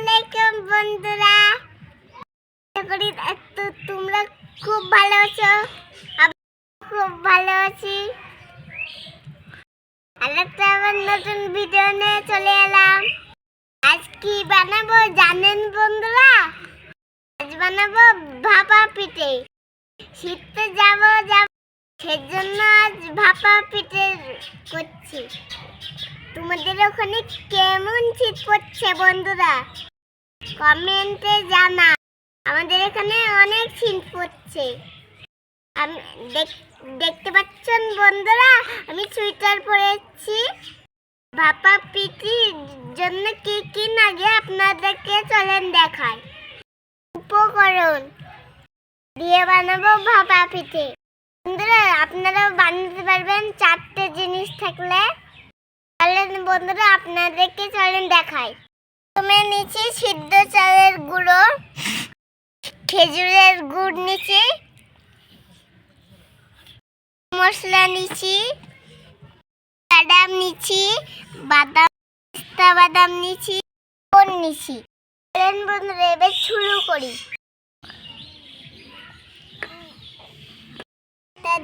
আলাইকুম বন্ধুরা। আশা করি তোমরা খুব ভালো আছো। খুব ভালো আছি। আবার নতুন ভিডিও নিয়ে চলে এলাম। আজ কি বানাবো জানেন বন্ধুরা? আজ বানাবো ভাপা পিঠে। শীতে যাব, যাব। সেজন্য আজ ভাপা পিঠে করছি। তোমাদের ওখানে কেমন শীত পড়ছে বন্ধুরা? কমেন্টে জানা আমাদের এখানে অনেক শীত পড়ছে আমি, দেখ- দেখতে পাচ্ছেন বন্ধুরা? আমি সুইটার পরেছি। ভাপা পিঠির জন্য কি কি লাগে আপনাদেরকে চলেন দেখাই। উপকরণ দিয়ে বানাবো ভাপা পিঠে বন্ধুরা আপনারা বানাতে পারবেন চারটে জিনিস থাকলে। তাহলে বন্ধুরা, আপনাদেরকে চলেন দেখাই। নিচে সিদ্ধ চালের গুঁড়ো, খেজুরের গুড় নিচে, মশলা নিচি, বাদাম নিচি, বাদাম, পিস্তা বাদাম নিচি কোন চলেন বন্ধুরা, এবার শুরু করি।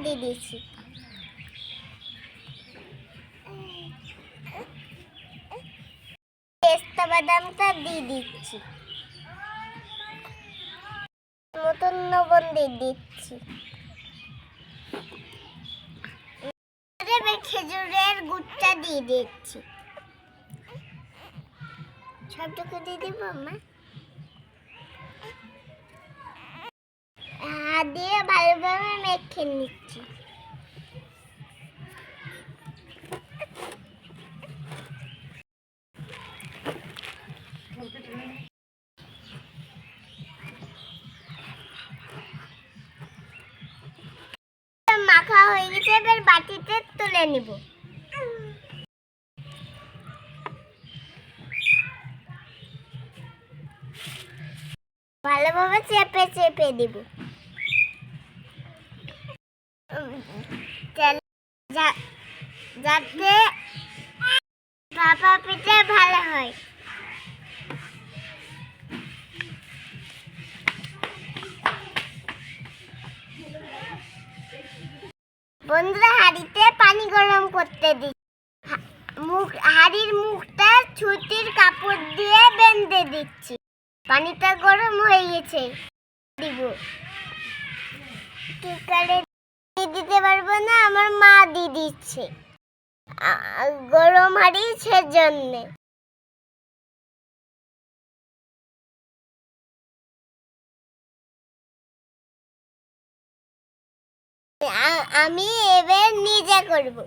দিয়ে দিয়েছি পেস্তা বাদামটা দিয়ে দিচ্ছি। নতুন লবণ দিয়ে দিচ্ছি। খেজুরের গুড়টা দিয়ে দিচ্ছি। সবটুকু দিয়ে দিব, মা? দিয়ে ভালোভাবে মেখে নিচ্ছি। মাখা হয়ে গেছে, এবার বাটিতে তুলে নিব। ভালোভাবে চেপে চেপে দিব যাতে ভাপা পিঠে ভালো হয়। বন্ধুরা, হাঁড়িতে পানি গরম করতে দিই মুখ হাঁড়ির মুখটা ছুটির কাপড় দিয়ে বেঁধে দিচ্ছি। পানিটা গরম হয়ে গেছে। দিব। কি করে দিয়ে দিতে পারব না? আমার মা দিয়ে দিচ্ছে। গরম হাঁড়ি সেজন্যে। আমি এবার নিজে করব।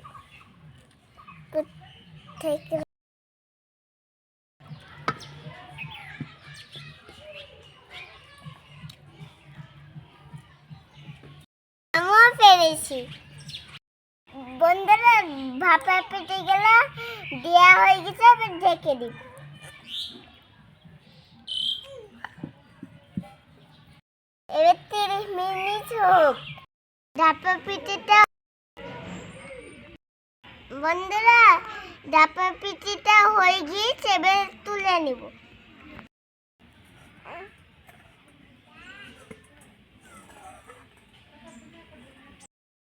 আমিও পেরেছি। বন্ধুরা, ভাপা পেটে গেল দেওয়া হয়ে গেছে, এবার ঢেকে দিব। এবার তিরিশ মিনিট হোক। ঢাপা পিঠেটা বন্ধুরা ঢাপা পিঠেটা হয়ে গিয়ে এবার তুলে নিব।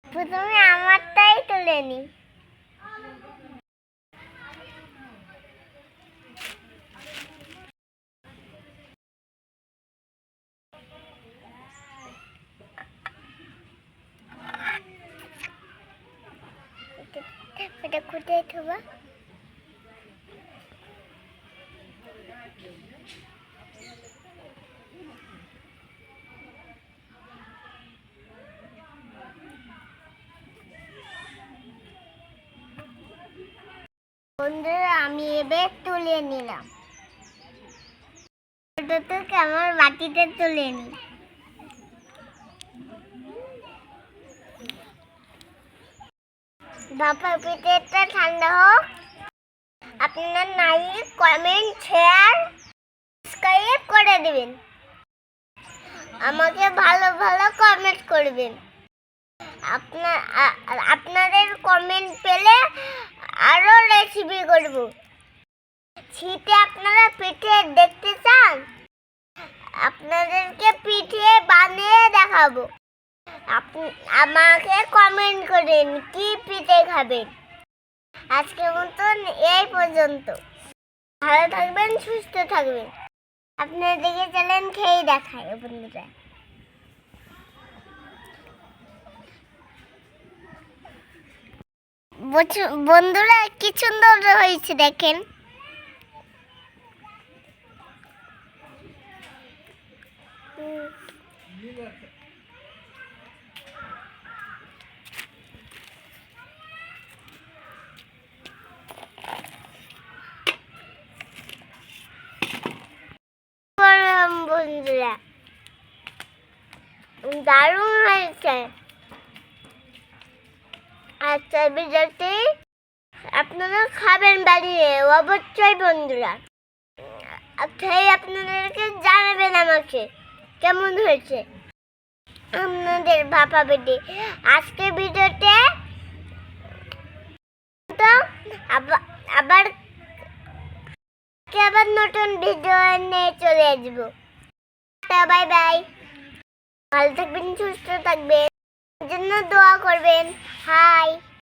প্রথমে আমারটাই তুলে নি। এটা কোথায় থবা বন্ধুরা আমি এবার তুলে নিলাম। আমার বাটিতে তুলে নি ভাপা পিঠেটা ঠান্ডা হোক। আপনার নাই কমেন্ট শেয়ার সাবস্ক্রাইব করে দিবেন। আমাকে ভালো ভালো কমেন্ট করবেন। আপনার আপনাদের কমেন্ট পেলে আরও রেসিপি করব। ছিটে আপনারা পিঠে দেখতে চান? আপনাদেরকে পিঠে বানিয়ে দেখাবো। আমাকে কমেন্ট করেন, কি পিঠে খাবেন? আজকের মতন এই পর্যন্ত। ভালো থাকবেন, সুস্থ থাকবেন। আপনার দিকে চলেন খেয়ে দেখায় বন্ধুরা। বন্ধুরা, কি সুন্দর হয়েছে দেখেন বন্ধুরা দারুণ হয়েছে। আচ্ছা ভিডিওটি আপনারা খাবেন বাড়িয়ে অবশ্যই বন্ধুরা। খেয়ে আপনাদেরকে জানাবেন আমাকে, কেমন হয়েছে? আপনাদের ভাপা বেটি, আজকে ভিডিওতে তো আবার আবার নতুন ভিডিও নিয়ে চলে আসব। Bye bye. ভালো থাকবেন সুস্থ থাকবেন জন্য দোয়া করবেন। হাই